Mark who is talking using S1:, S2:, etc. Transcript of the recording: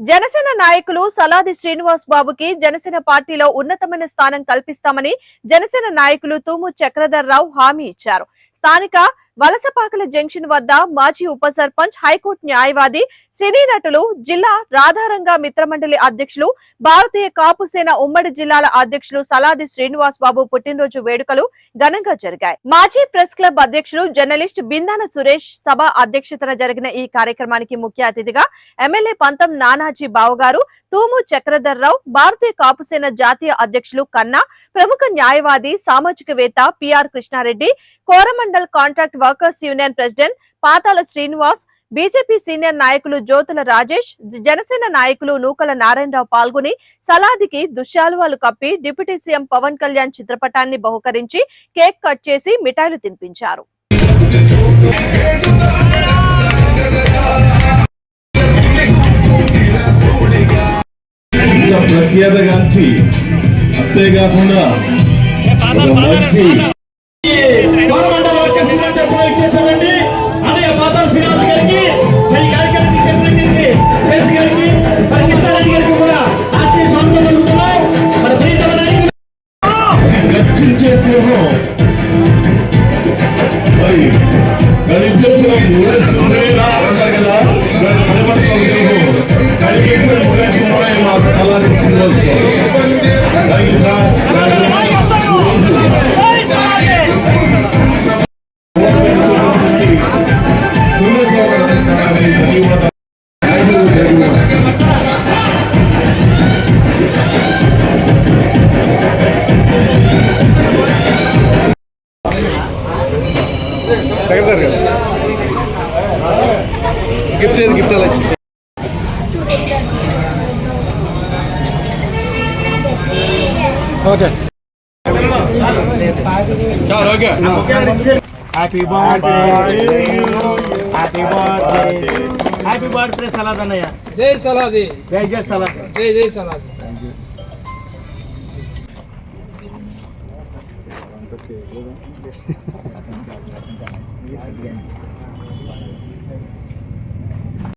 S1: జనసేన నాయకులు సలాది శ్రీనివాస్ బాబుకి జనసేన పార్టీలో ఉన్నతమైన స్థానం కల్పిస్తామని జనసేన నాయకులు తూము చక్రధర్ రావు హామీ ఇచ్చారు. స్థానిక వలసపాకల జంక్షన్ వద్ద మాజీ ఉప సర్పంచ్ హైకోర్టు న్యాయవాది సినీ నటులు జిల్లా రాధారంగ మిత్రమండలి అధ్యక్షులు భారతీయ కాపు సేన ఉమ్మడి జిల్లాల అధ్యక్షులు సలాది శ్రీనివాస్ బాబు పుట్టినరోజు వేడుకలు ఘనంగా జరిగాయి. మాజీ ప్రెస్ క్లబ్ అధ్యక్షులు జర్నలిస్ట్ బిందాన సురేష్ సభ అధ్యక్షతన జరిగిన ఈ కార్యక్రమానికి ముఖ్య అతిథిగా ఎమ్మెల్యే పంతం నానాజీ బావగారు తూము చక్రధర్రావు భారతీయ కాపుసేన జాతీయ అధ్యక్షులు కన్నా ప్రముఖ న్యాయవాది సామాజికవేత్త PR Krishna Reddy Coromandel contract workers union president Patala Srinivas BJP senior నాయకులు జ్యోతుల రాజేష్ జనసేన నాయకులు నూకల నారాయణరావు పాల్గొని సలాదికి దుశ్శాలువాలు కప్పి డిప్యూటీ సీఎం పవన్ కళ్యాణ్ చిత్రపటాన్ని బహుకరించి కేక్ కట్ చేసి మిఠాయిలు తినిపించారు.
S2: ప్రఖ్యాతగాంచి అంతేకాకుండా
S3: Secretario. గిఫ్ట్ ఏది గిఫ్ట్ ఎలా ఇచ్చింది ఓకే చాలు okay
S4: happy birthday happy birthday happy birthday salad అన్నయ్య
S5: జై సలాది
S4: జై జై సలాద్
S5: జై జై సలాది